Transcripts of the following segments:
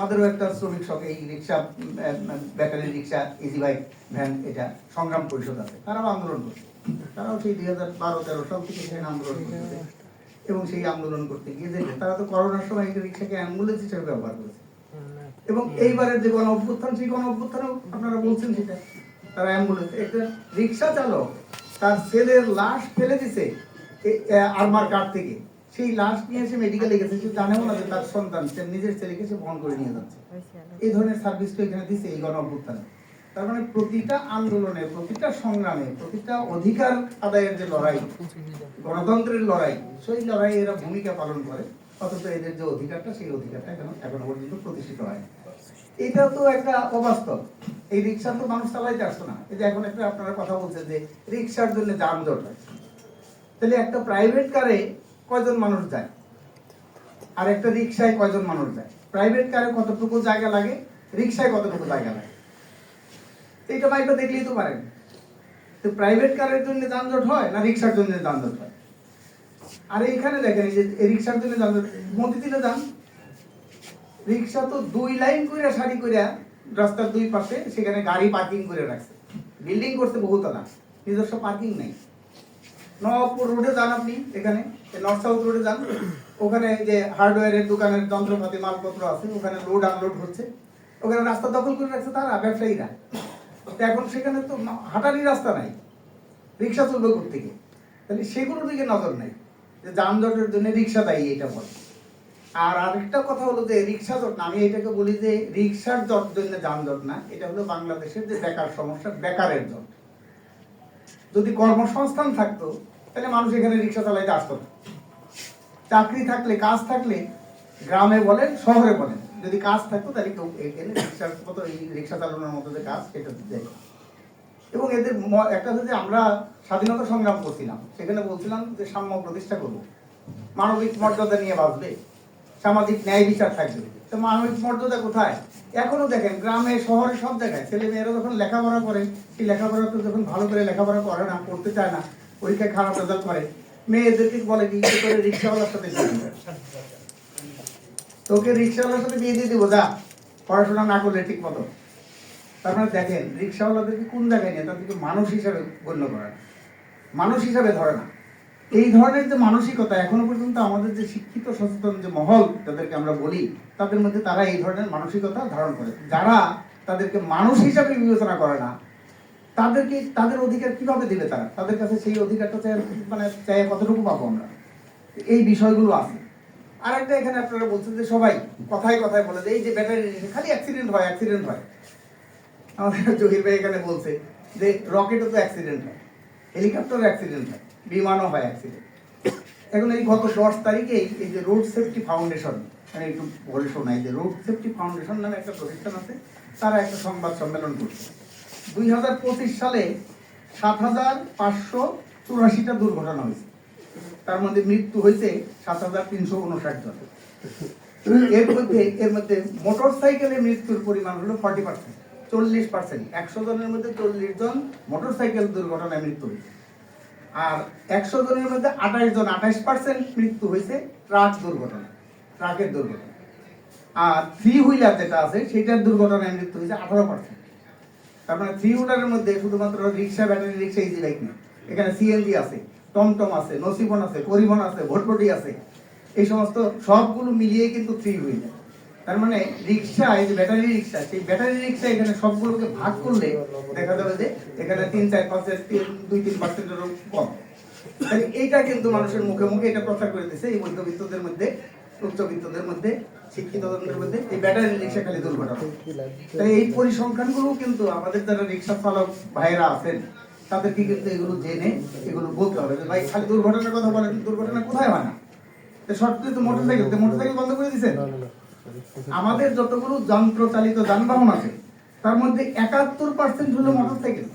আমাদেরও একটা শ্রমিক শখ, এই রিক্সা ব্যাটারি রিক্সা ইজি বাইক ভ্যান এটা সংগ্রাম পরিষদ আছে। তারাও আন্দোলন করছে। তারাও সেই দুই হাজার বারো, তেরো সাল থেকে সেখানে আন্দোলন করছে এবং সেই আন্দোলন করতে গিয়ে দেখে তারা তো করোনার সময় এই রিক্সাকে অ্যাম্বুলেন্স হিসেবে ব্যবহার করেছে। এবং এইবারের যে গণ অভ্যুত্থান, সেই গণ অভ্যুত্থানেও আপনারা বলছেন সেটা। তারা অ্যাম্বুলেন্স একটা রিক্সা চালক তার ছেলের লাশ ফেলে দিছে আরমার কাঠ থেকে। সেই লাশ নিয়ে এসে মেডিকেলে গেছে, সে জানেও না যে তার সন্তান, সে নিজের ছেলেকে সে বহন করে নিয়ে যাচ্ছে। এই ধরনের সার্ভিস তো এখানে দিছে এই গণ অভ্যুত্থানে। তার মানে প্রতিটা আন্দোলনে, প্রতিটা সংগ্রামে, প্রতিটা অধিকার আদায়ের যে লড়াই, গণতন্ত্রের লড়াই, সেই লড়াই এরা ভূমিকা পালন করে। অথচ এদের যে অধিকারটা, সেই অধিকারটা এখনও এখনও পর্যন্ত প্রতিষ্ঠিত হয় এটা তো একটা অবাস্তব। এই রিক্সা তো মানুষ চালাইতে আসতো না। এই যে এখন একটা আপনারা কথা বলছেন যে রিক্সার জন্য যানজট হয়। তাহলে একটা প্রাইভেট কারে কয়জন মানুষ যায়? আর একটা রিক্সায় কয়জন মানুষ যায়? প্রাইভেট কারে কতটুকু জায়গা লাগে? রিক্সায় কতটুকু জায়গা লাগে? এইটা মাইকটা দেখলেই তো পারেন। তো প্রাইভেট কারের জন্য যানজট হয় না রিক্সার জন্য যানজট হয়? আর এইখানে দেখেন যে রিক্সার জন্য যানজট মতিঝিলে যান। রিক্সা তো দুই লাইন করে সারি করে রাস্তার দুই পাশে সেখানে গাড়ি পার্কিং করে রাখছে। বিল্ডিং করছে বহুতলা, নিজস্ব পার্কিং নেই। নবাবপুর রোডে যান আপনি এখানে। নর্থ সাউথ রোডে যান। ওখানে যে হার্ডওয়্যারের দোকানের যন্ত্রপাতি, মালপত্র আছে, ওখানে লোড আনলোড হচ্ছে। ওখানে রাস্তা দখল করে রাখছে তারা ব্যবসায়ীরা। তো এখন সেখানে তো হাঁটারই রাস্তা নাই। রিক্সা চলবে থেকে তাহলে সেগুলোর দিকে নজর নাই। যে যানজটের জন্য রিক্সা দায়ী এটা বলে। আর আরেকটা কথা হলো যে রিক্সা জট না, আমি এটাকে বলি যে রিক্সার জট জন্য যানজট না, এটা হলো বাংলাদেশের যে বেকার সমস্যা, বেকারের জট। যদি কর্মসংস্থান থাকতো তাহলে মানুষ এখানে রিক্সা চালাইতে আসতো চাকরি থাকলে, কাজ থাকলে গ্রামে বলেন, শহরে বলেন, যদি কাজ থাকতো তাহলে কেউ এখানে রিক্সার মতো এই রিক্সা চালানোর মতো যে কাজ সেটা দেয় এবং এদের একটা যে আমরা স্বাধীনতা সংগ্রাম করছিলাম। সেখানে বলছিলাম যে সাম্য প্রতিষ্ঠা করব। মানবিক মর্যাদা নিয়ে বাঁচবে। সামাজিক ন্যায় বিচার থাকবে। তো মানবিক মর্যাদা কোথায়? এখনও দেখেন, গ্রামে, শহরে সব জায়গায় ছেলে মেয়েরা যখন লেখাপড়া করে সেই লেখাপড়া তো যখন ভালো করে লেখাপড়া করে না করতে চায় না পরীক্ষায় খারাপ রেজাল্ট করে মেয়েদেরকে বলে কি? করে রিক্সাওয়ালার সাথে তোকে রিক্সাওয়ালার সাথে বিয়ে দিয়ে দিবো, যা। পড়াশোনা না করলে ঠিক মতো। তারপরে দেখেন, রিক্সাওয়ালাদেরকে কোন জায়গায় নিয়ে? তাদেরকে মানুষ হিসাবে গণ্য করে। না মানুষ হিসাবে ধরে না। এই ধরনের যে মানসিকতা এখনও পর্যন্ত আমাদের যে শিক্ষিত, সচেতন যে মহল তাদেরকে আমরা বলি, তাদের মধ্যে তারা এই ধরনের মানসিকতা ধারণ করে। যারা তাদেরকে মানুষ হিসাবে বিবেচনা করে না তাদেরকে তাদের অধিকার কীভাবে দিবে তারা? তাদের কাছে সেই অধিকারটা চাই মানে চাই কতটুকু পাবো আমরা? এই বিষয়গুলো আছে। আর একটা এখানে আপনারা বলছেন যে সবাই কথায় কথায় বলে যে, এই যে ব্যাটারি খালি অ্যাক্সিডেন্ট হয় অ্যাক্সিডেন্ট হয়। আমাদের জহির ভাই এখানে বলছে যে, রকেটও তো অ্যাক্সিডেন্ট হয়। হেলিকপ্টার অ্যাক্সিডেন্ট হয়। বিমানও হয় অ্যাক্সিডেন্ট এখন এই গত দশ তারিখেই এই যে রোড সেফটি ফাউন্ডেশন মানে একটু বলে শোনাই যে রোড সেফটি ফাউন্ডেশন নামে একটা প্রতিষ্ঠান আছে, তারা একটা সংবাদ সম্মেলন করছে। দুই হাজার পঁচিশ সালে সাত হাজার পাঁচশো চুরাশিটা দুর্ঘটনা হয়েছে। তার মধ্যে মৃত্যু হয়েছে সাত হাজার তিনশো উনষাট জন। এর মধ্যে এর মধ্যে মোটর সাইকেলে মৃত্যুর পরিমাণ হলো ফর্টি পার্সেন্ট, চল্লিশ পার্সেন্ট। একশো জনের মধ্যে চল্লিশ জন মোটর সাইকেল দুর্ঘটনায় মৃত্যু হয়েছে। আর একশো জনের মধ্যে আঠাশ জন, আঠাশ পার্সেন্ট মৃত্যু হয়েছে ট্রাক দুর্ঘটনা ট্রাকের দুর্ঘটনা আর থ্রি হুইলার যেটা আছে, সেটার দুর্ঘটনায় মৃত্যু হয়েছে আঠারো পার্সেন্ট। তার মানে থ্রি হুইলারের মধ্যে শুধুমাত্র রিক্সা ব্যাটারি রিক্সা ইজি বাইক নেই এখানে সিএনজি আছে, টমটম আছে, নসিবন আছে, পরিবহন আছে ভটভটি আছে। এই সমস্ত সবগুলো মিলিয়ে কিন্তু থ্রি হুইলার তার মানে রিক্সা, এই যে ব্যাটারি রিক্সা, সেই ব্যাটারি রিক্সা এখানে সবগুলোকে ভাগ করলে দেখা যাবে যে এখানে তিন চার পার্সেন্ট দুই, তিন পার্সেন্টেরও কম। এইটা কিন্তু মানুষের মুখে মুখে এটা প্রচার করে দিচ্ছে এই মধ্যবিত্তদের মধ্যে। উচ্চবিত্তদের মধ্যে শিক্ষিতদের মধ্যে এই ব্যাটারি রিক্সা খালি দুর্ঘটনা তাই এই পরিসংখ্যানগুলো কিন্তু আমাদের যারা রিক্সা চালক ভাইয়েরা আছেন তাদেরকে কিন্তু এগুলো জেনে এগুলো বলতে হবে ভাই খালি দুর্ঘটনার কথা বলেন দুর্ঘটনা কোথায় হয় না? সত্যি তো মোটরসাইকেল তো মোটরসাইকেল বন্ধ করে দিয়েছেন? আমাদের যতগুলো যন্ত্র চালিত যানবাহন আছে তার মধ্যে একাত্তর পার্সেন্ট হলো মোটরসাইকেল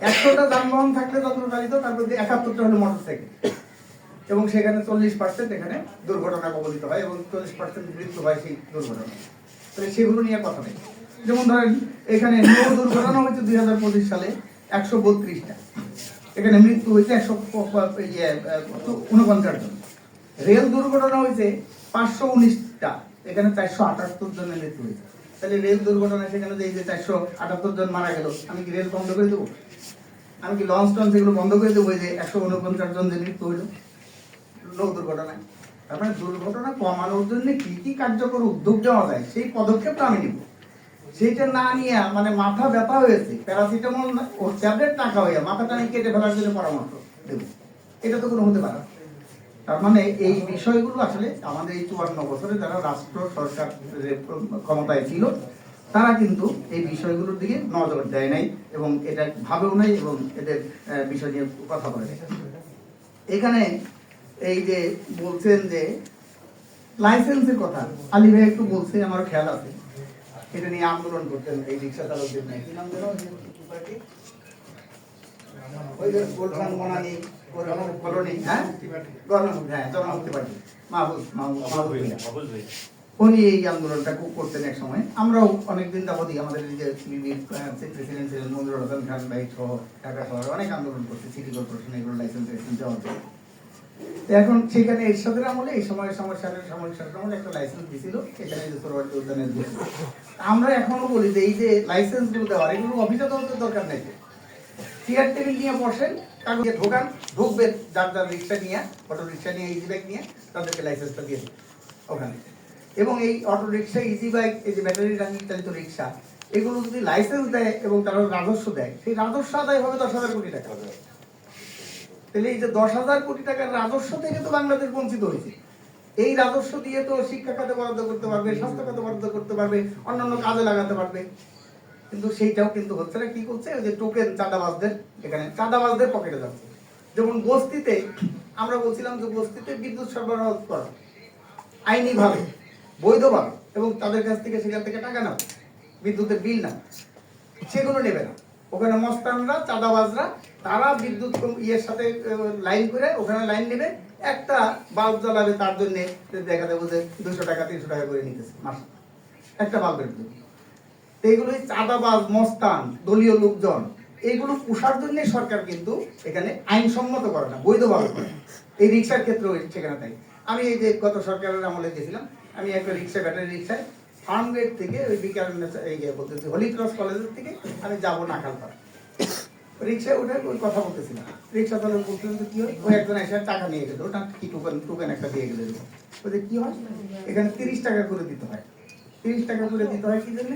একশোটা যানবাহন থাকলে যন্ত্র চালিত তার মধ্যে একাত্তরটা হলো মোটরসাইকেল এবং সেখানে চল্লিশ পার্সেন্ট এখানে দুর্ঘটনা কবলিত হয় এবং চল্লিশ পার্সেন্ট মৃত্যু হয় সেই দুর্ঘটনা তাহলে সেগুলো নিয়ে কথা নেই। যেমন ধরেন, এখানে নৌ দুর্ঘটনা হয়েছে দুই হাজার পঁচিশ সালে একশো বত্রিশটা। এখানে মৃত্যু হয়েছে একশো উনপঞ্চাশ জন। রেল দুর্ঘটনা হয়েছে পাঁচশো উনিশটা। এখানে চারশো আটাত্তর জনের মৃত্যু হয়েছে। তাহলে রেল দুর্ঘটনা সেখানে যে এই যে চারশো আটাত্তর জন মারা গেল, আমি কি রেল বন্ধ করে দেবো? আমি কি লঞ্চ টঞ্চ এগুলো বন্ধ করে দেবো? যে একশো উনপঞ্চাশ জন যে মৃত্যু হইল নৌ দুর্ঘটনায় তার মানে দুর্ঘটনা কমানোর জন্য কি কি কার্যকর উদ্যোগ নেওয়া যায়, সেই পদক্ষেপটা আমি নিব। সেইটা না নিয়ে মানে মাথা ব্যথা হয়েছে, প্যারাসিটামল ও ট্যাবলেট টাকা হইয়া মাথাটা আমি কেটে ফেলার জন্য পরামর্শ দেব। এটা তো কোনো হতে পারে তার মানে এই বিষয়গুলো আসলে আমাদের এই চুয়ান্ন বছরে যারা রাষ্ট্র, সরকার ক্ষমতায় ছিল, তারা কিন্তু এই বিষয়গুলোর দিকে নজর দেয় নাই এবং এটা ভাবেও নাই এবং এদের বিষয় নিয়ে কথা বলে এখানে এই যে বলছেন যে লাইসেন্সের কথা আলী ভাই একটু বলছে আমার খেয়াল আছে। এটা নিয়ে আন্দোলন করতেন এই রিক্সা চালকদের নিয়ে। কি নাম যেন? ওই যে কি পার্টি? ওই যে গোলখান বনানী কলোনি হ্যাঁ? হ্যাঁ জনমুক্তি পার্টি। মাহবুব মাহবুব মাহবুব উনি এই আন্দোলনটা খুব করতেন এক সময়। আমরাও অনেকদিন যাবতই আমাদের এই যে প্রেসিডেন্ট ছিলেন মঞ্জুর হাসান খান ভাই সহ ঢাকা শহরে অনেক আন্দোলন করছে সিটি কর্পোরেশন এগুলো লাইসেন্স দেওয়ার জন্য। এখন সেখানে এরশাদের আমলে, এই সময় সমস্যার একটা লাইসেন্স সোরবাড়ি উদ্যানের আমরা এখনও বলি যে, এই যে দেওয়ার এগুলো দরকার নেই। চেয়ার টেবিল নিয়ে বসেন, কাগজে ঢোকান যার যার রিক্সা নিয়ে, অটো রিক্সা নিয়ে ইজি বাইক নিয়ে, তাদেরকে লাইসেন্সটা দিয়ে ওখানে। এবং এই অটো রিক্সা ইজি বাইক এই যে ব্যাটারি রানিং চালিত রিক্সা, এগুলো যদি লাইসেন্স দেয় এবং তারা রাজস্ব দেয়, সেই রাজস্ব আদায় হবে দশ হাজার কোটি টাকা। তাহলে এই যে দশ হাজার কোটি টাকার রাজস্ব থেকে তো বাংলাদেশ বঞ্চিত হয়েছে। এই রাজস্ব দিয়ে তো শিক্ষা খাতে বরাদ্দ করতে পারবে, স্বাস্থ্য খাতে বরাদ্দ করতে পারবে, অন্যান্য কাজে লাগাতে পারবে। কিন্তু সেইটাও কিন্তু হচ্ছে না। কি করছে? ওই যে টোকেন চাঁদাবাজদের, এখানে চাঁদাবাজদের পকেটে যাচ্ছে। যেমন বস্তিতে, আমরা বলছিলাম যে বস্তিতে বিদ্যুৎ সরবরাহ করা, আইনিভাবে, বৈধভাবে, এবং তাদের কাছ থেকে সেখান থেকে টাকা নাও, বিদ্যুতের বিল না সেগুলো নেবে না। ওখানে মস্তানরা, চাঁদাবাজরা, তারা বিদ্যুৎ ইয়ের সাথে লাইন করে ওখানে লাইন নেবে। একটা বাল্ব জ্বালাবে তার জন্য দেখা যাবে যে দুশো টাকা, তিনশো টাকা করে নিতেছে মাসে। একটা বাল্বের জন্য। এইগুলো এই চাঁদাবাজ, মস্তান, দলীয় লোকজন। এইগুলো পোষার জন্য সরকার কিন্তু এখানে আইনসম্মত করে না, বৈধভাবে করে এই রিক্সার ক্ষেত্রেও সেখানে তাই। আমি এই যে গত সরকারের আমলে গেছিলাম, আমি একটা রিক্সা, ব্যাটারি রিক্সায় ফার্ম গেট থেকে ওই বিকাল এই বলতেছি হলি ক্রস কলেজের থেকে আমি যাব নাকালপাড়া রিক্সায় উঠে ওই কথা বলতেছিলাম। রিক্সা চালক যে, কি হয়? ওই একজন এসে টাকা নিয়ে গেল ওটা কি টোকেন টোকেন একটা দিয়ে গেলে ওদের কি হয়? এখানে তিরিশ টাকা করে দিতে হয়। তিরিশ টাকা করে দিতে হয় কি জন্য?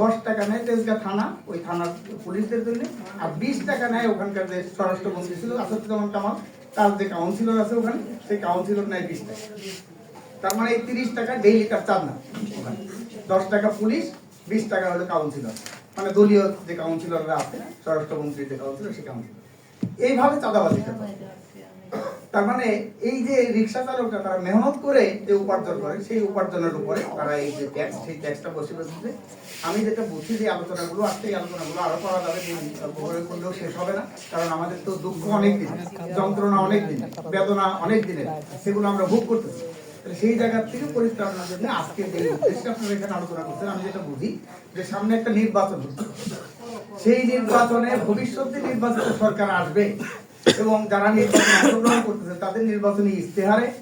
দশ টাকা নেয় তেজগা থানা, ওই থানার পুলিশদের জন্য। আর বিশ টাকা নেয় ওখানকার যে স্বরাষ্ট্রমন্ত্রী ছিল, আসাদুজ্জামান কামাল। তার যে কাউন্সিলর আছে ওখানে, সেই কাউন্সিলর নেয় বিশ টাকা। তার মানে এই তিরিশ টাকা ডেইলি কার চার না। ওখানে। দশ টাকা পুলিশ বিশ টাকা হলো কাউন্সিলর মানে দলীয় যে কাউন্সিলররা আছে স্বরাষ্ট্রমন্ত্রী যে কাউন্সিলর সেই কাউন্সিলর এইভাবে চাঁদাবাজি তার মানে এই যে রিক্সা চালকরা তারা মেহনত করে যে উপার্জন করে সেই উপার্জনের উপরে তারা এই যে ট্যাক্স সেই ট্যাক্সটা বসে বসে আমি যেটা বুঝছি যে আলোচনাগুলো আসছে এই আলোচনাগুলো আরও করা যাবে দিন করলেও শেষ হবে না কারণ আমাদের তো দুঃখ অনেক দিন যন্ত্রণা অনেক দিন বেদনা অনেক দিনের সেগুলো আমরা ভোগ করতেছি। সেই জায়গা থেকে পরিত্রাণের জন্য আজকে যে উদ্দেশ্যে আপনারা এখানে আলোচনা করছেন। আমি যেটা বুঝি যে সামনে একটা নির্বাচন সেই নির্বাচনে ভবিষ্যতে নির্বাচিত সরকার আসবে এবং যারা নির্বাচনে অংশগ্রহণ করতেছে, তাদের নির্বাচনী ইস্তেহারে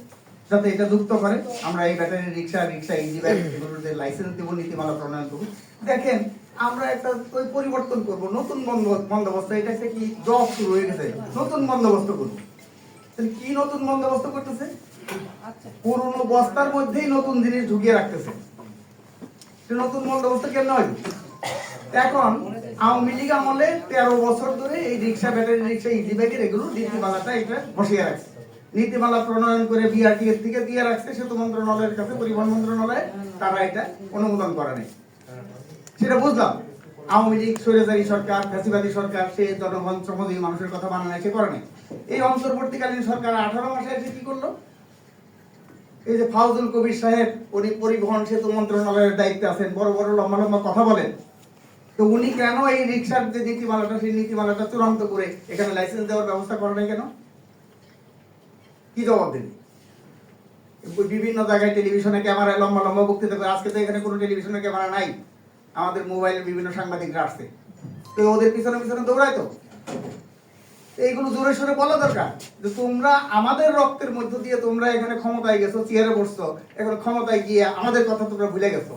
যাতে এটা যুক্ত করে। আমরা এই ব্যাটারি রিক্সা রিক্সা বাইক এগুলোর লাইসেন্স দেবো, নীতিমালা প্রণয়ন করব। দেখেন, আমরা একটা ওই পরিবর্তন করব, নতুন বন্দ- বন্দোবস্ত, এটা একটা কি জব শুরু হয়ে গেছে। নতুন বন্দোবস্ত করব। কি নতুন বন্দোবস্ত করতেছে? পুরনো বস্তার মধ্যেই নতুন জিনিস ঢুকিয়ে রাখতেছে। নতুন বন্দোবস্ত কেন হয় এখন আওয়ামী লীগ আমলে তেরো বছর ধরে এই রিক্সা ব্যাটারি, রিক্সা ইজি বাইকের এগুলো নীতিমালাটা এটা বসিয়ে রাখছে। নীতিমালা প্রণয়ন করে বিআরটি এর থেকে দিয়ে রাখছে সেতু মন্ত্রণালয়ের কাছে, পরিবহন মন্ত্রণালয়। তারা এটা অনুমোদন করে নাই। সেটা বুঝলাম। আওয়ামী লীগ, স্বৈরাচারী সরকার, ফ্যাসিবাদী সরকার, সে জনগণ, শ্রমজীবী মানুষের কথা মানা নাই, সে করে নাই। এই অন্তর্বর্তীকালীন সরকার আঠারো মাসে এসে কি করল? এই যে ফাউজুল কবির সাহেব, উনি পরিবহন সেতু মন্ত্রণালয়ের দায়িত্বে আছেন, বড় বড় লম্বা লম্বা কথা বলেন। তো উনি কেন এই রিক্সার যে নীতিমালাটা, সেই নীতিমালাটা চূড়ান্ত করে এখানে লাইসেন্স দেওয়ার ব্যবস্থা করে নাই কেন? কি জবাব দেবে বিভিন্ন জায়গায় টেলিভিশনে ক্যামেরায় লম্বা লম্বা বক্তৃতা করে, আজকে তো এখানে কোনো টেলিভিশনে ক্যামেরা নাই। আমাদের মোবাইলে বিভিন্ন সাংবাদিকরা আসছে। তো ওদের পিছনে পিছনে দৌড়ায় তো? এইগুলো জোরে সোরে বলা দরকার। যে তোমরা আমাদের রক্তের মধ্য দিয়ে তোমরা এখানে ক্ষমতায় গেছো, চেয়ারে বসছো, এখন ক্ষমতায় গিয়ে আমাদের কথা তোমরা ভুলে গেছো।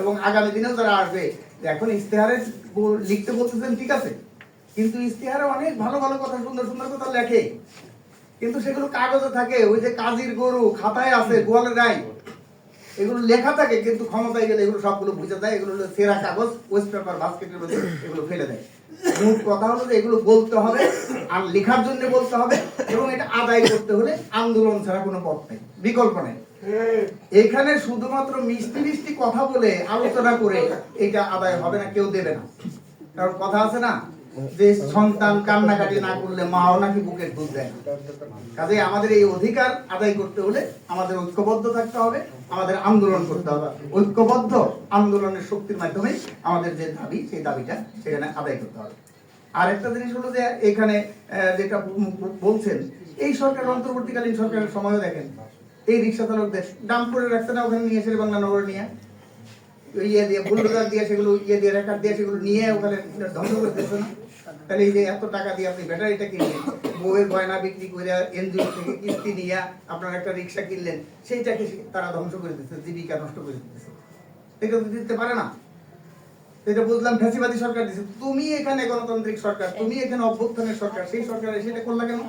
এবং আগামী দিনেও যারা আসবে এখন ইস্তেহারে লিখতে বলতেছেন, ঠিক আছে? কিন্তু ইস্তেহারে অনেক ভালো ভালো কথা, সুন্দর সুন্দর কথা লেখে। কিন্তু সেগুলো কাগজে থাকে, ওই যে কাজীর গরু, খাতায় আছে, গোয়ালে নাই। এগুলো লেখা থাকে, কিন্তু ক্ষমতায় গেলে এগুলো সবগুলো বুঝে দেয়, এগুলো সেরা কাগজ ওয়েস্ট পেপার বাস্কেটের মধ্যে এগুলো ফেলে দেয়। মূল কথা হলো যে এগুলো বলতে হবে, আর লেখার জন্য বলতে হবে, এবং এটা আদায় করতে হলে আন্দোলন ছাড়া কোনো পথ নেই, বিকল্প নেই। এখানে শুধুমাত্র মিষ্টি মিষ্টি কথা বলে আলোচনা করে এটা আদায় হবে না, কেউ দেবে না। কারণ কথা আছে না যে সন্তান কান্নাকাটি না করলে মাও নাকি বুকের দুধ দেয় কাজে আমাদের এই অধিকার আদায় করতে হলে আমাদের ঐক্যবদ্ধ থাকতে হবে, আমাদের আন্দোলন করতে হবে। ঐক্যবদ্ধ আন্দোলনের শক্তির মাধ্যমে আমাদের যে দাবি, সেই দাবিটা সেখানে আদায় করতে হবে। জিনিস হলো যে এখানে যেটা বলছেন, এই সরকার অন্তর্বর্তীকালীন সরকারের সময়ও দেখেন। এই রিক্সা চালকদের ডাম্প করে না ওখানে নিয়ে এসে বাংলা নগরে নিয়ে ইয়ে দিয়ে, বুলডোজার দিয়ে সেগুলো ইয়ে দিয়ে রেখার দিয়ে সেগুলো নিয়ে ওখানে ধ্বংস করে না? তাহলে এই যে এত টাকা দিয়ে আপনি ব্যাটারিটা কিনলেন বউয়ের গয়না বিক্রি করে এনজিও থেকে কিস্তি নিয়ে আপনার একটা রিক্সা কিনলেন সেইটাকে তারা ধ্বংস করে দিচ্ছে জীবিকা নষ্ট করে দিচ্ছে এটা তো দিতে পারে না। এটা বুঝলাম ফ্যাসিবাদী সরকার দিচ্ছে তুমি এখানে গণতান্ত্রিক সরকার তুমি এখানে অভ্যুত্থানের সরকার সেই সরকার সেটা করলা কেন?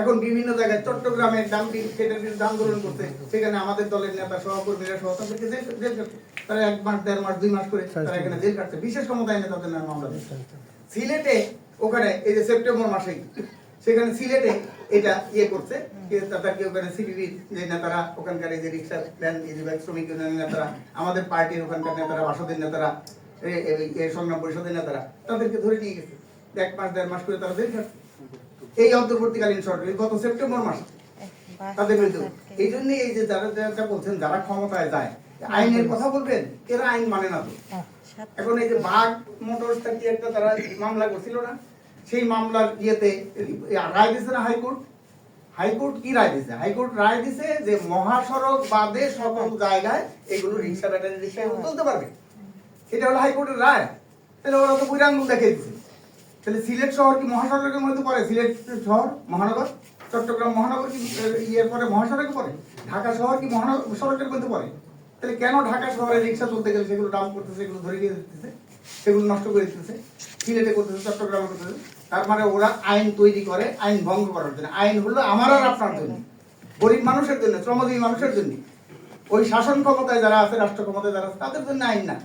এখন বিভিন্ন জায়গায় চট্টগ্রামের ডাম্পিং সেটার বিরুদ্ধে আন্দোলন করতে সেখানে আমাদের দলের নেতা সহকর্মীরা সহ তাদেরকে জেল তারা এক মাস দেড় মাস দুই মাস করে তারা এখানে জেল কাটছে বিশেষ ক্ষমতায় নেতাদের নামে মামলা সিলেটে ওখানে এই যে সেপ্টেম্বর মাসেই সেখানে সিলেটে এটা ইয়ে করছে তাদেরকে ওখানে সিপিবি যে নেতারা ওখানকার এই যে রিক্সা ভ্যান ইজিবাইক শ্রমিক ইউনিয়নের নেতারা আমাদের পার্টির ওখানকার নেতারা বাসদের নেতারা সংগ্রাম পরিষদের নেতারা তাদেরকে ধরে নিয়ে গেছে। এক মাস দেড় মাস করে তারা খাটছে এই অন্তর্বর্তীকালীন সরকার গত সেপ্টেম্বর মাসে। তাদের বিরুদ্ধে। এই জন্য এই যে যারা যারা বলছেন যারা ক্ষমতায় যায় আইনের কথা বলবেন? এরা আইন মানে না তো। এখন এই যে বাঘ মোটরস কি একটা তারা মামলা করছিল না সেই মামলার ইয়েতে রায় দিছে না হাইকোর্ট? হাইকোর্ট কি রায় দিছে? হাইকোর্ট রায় দিছে যে মহাসড়ক বাদে সকল জায়গায় এগুলো রিক্সা ব্যাটারি রিক্সা এগুলো চলতে পারবে। এটা হলো হাইকোর্টের রায়। তাহলে ওরা তো বুড়ি আঙ্গুল দেখে দিচ্ছে তাহলে সিলেট শহর কি মহাসড়কের মধ্যে পড়ে? সিলেট শহর? মহানগর? চট্টগ্রাম মহানগর কি ইয়ের পরে মহাসড়কে পড়ে? ঢাকা শহর কি মহানগর সড়কের মধ্যে পড়ে? তাহলে কেন ঢাকা শহরে রিক্সা চলতে গেলে সেগুলো ডাম করতেছে, সেগুলো ধরে নিয়ে দিতেছে সেগুলো নষ্ট করে দিতেছে? সিলেটে করতেছে, চট্টগ্রামে করতেছে? তার মানে ওরা আইন তৈরি করে, আইন ভঙ্গ করার জন্য। আইন হলো আমার আর আপনার জন্য। গরিব মানুষের জন্য, শ্রমজীবী মানুষের জন্য। ওই শাসন ক্ষমতায় যারা আছে, রাষ্ট্র ক্ষমতায় যারা আছে, তাদের জন্য আইন না।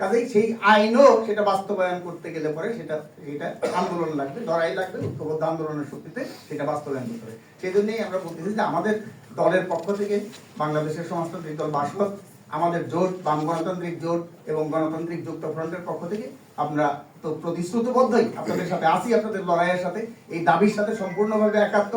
কাজেই সেই আইনও সেটা বাস্তবায়ন করতে গেলে পরে সেটা সেটা আন্দোলন লাগবে, লড়াই লাগবে, ঐক্যবদ্ধ আন্দোলনের শক্তিতে সেটা বাস্তবায়ন করতে হবে। সেই জন্যই আমরা বলতেছি যে আমাদের দলের পক্ষ থেকে বাংলাদেশের সমাজতান্ত্রিক দল বাসদ আমাদের জোট, বাম গণতান্ত্রিক জোট এবং গণতান্ত্রিক যুক্ত ফ্রন্টের পক্ষ থেকে আমরা তো প্রতিশ্রুতিবদ্ধই আপনাদের সাথে আসি আপনাদের লড়াইয়ের সাথে। এই দাবির সাথে সম্পূর্ণভাবে একাত্ম।